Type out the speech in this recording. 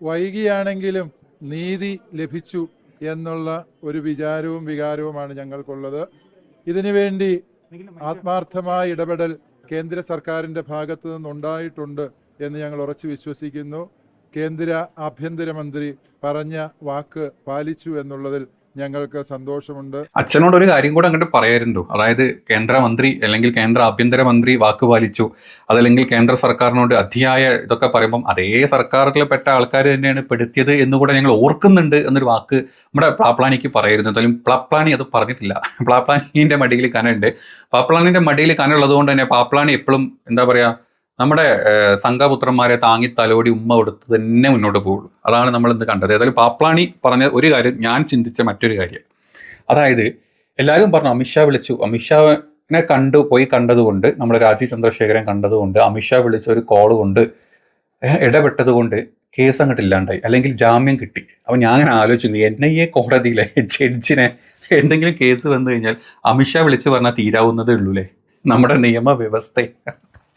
വൈകിയാണെങ്കിലും നീതി ലഭിച്ചു എന്നുള്ള ഒരു വിചാരവും വികാരവുമാണ് ഞങ്ങൾക്കുള്ളത്. ഇതിനുവേണ്ടി ആത്മാർത്ഥമായ ഇടപെടൽ കേന്ദ്ര സർക്കാരിന്റെ ഭാഗത്തു നിന്നുണ്ടായിട്ടുണ്ട് എന്ന് ഞങ്ങൾ ഉറച്ചു വിശ്വസിക്കുന്നു. കേന്ദ്ര ആഭ്യന്തരമന്ത്രി പറഞ്ഞ വാക്ക് പാലിച്ചു എന്നുള്ളതിൽ ഞങ്ങൾക്ക് സന്തോഷമുണ്ട്. അച്ഛനോട് ഒരു കാര്യം കൂടെ അങ്ങോട്ട് പറയാറുണ്ടോ അതായത് കേന്ദ്രമന്ത്രി അല്ലെങ്കിൽ കേന്ദ്ര ആഭ്യന്തരമന്ത്രി വാക്ക് പാലിച്ചു. അതല്ലെങ്കിൽ കേന്ദ്ര സർക്കാരിനോട് അധിയായ ഇതൊക്കെ പറയുമ്പോൾ അതേ സർക്കാരിൽ പെട്ട ആൾക്കാർ തന്നെയാണ് പെടുത്തിയത് എന്ന് കൂടെ ഞങ്ങൾ ഓർക്കുന്നുണ്ട് എന്നൊരു വാക്ക് നമ്മുടെ പ്ലാപ്ലാനിക്ക് പറയായിരുന്നു. എന്തായാലും പ്ലാപ്ലാനി അത് പറഞ്ഞിട്ടില്ല. പ്ലാപ്ലാനിന്റെ മടിയിൽ കനുണ്ട് പാപ്ലാനിന്റെ മടിയിൽ കനുള്ളത് കൊണ്ട് തന്നെ പാപ്ലാനി എപ്പോഴും എന്താ പറയാ നമ്മുടെ സംഘപുത്രന്മാരെ താങ്ങി തലോടി ഉമ്മ കൊടുത്ത് തന്നെ മുന്നോട്ട് പോകുള്ളൂ. അതാണ് നമ്മൾ ഇന്ന് കണ്ടത്. ഏതായാലും പാപ്ലാണി പറഞ്ഞ ഒരു കാര്യം ഞാൻ ചിന്തിച്ച മറ്റൊരു കാര്യം. അതായത് എല്ലാവരും പറഞ്ഞു അമിത്ഷാ വിളിച്ചു. അമിത്ഷാവിനെ കണ്ടു പോയി കണ്ടതുകൊണ്ട് നമ്മുടെ രാജീവ് ചന്ദ്രശേഖരൻ കണ്ടതുകൊണ്ട് അമിത്ഷാ വിളിച്ച ഒരു കോൾ കൊണ്ട് ഇടപെട്ടതുകൊണ്ട് ഇടപെട്ടത് കൊണ്ട് കേസ് അങ്ങോട്ട് ഇല്ലാണ്ടായി. അല്ലെങ്കിൽ ജാമ്യം കിട്ടി. അപ്പൊ ഞാൻ അങ്ങനെ ആലോചിച്ചു. എൻ ഐ എ കോടതിയിലെ ജഡ്ജിനെ എന്തെങ്കിലും കേസ് വന്നു കഴിഞ്ഞാൽ അമിത്ഷാ വിളിച്ചു പറഞ്ഞാൽ തീരാവുന്നതേ ഉള്ളൂലേ നമ്മുടെ നിയമവ്യവസ്ഥ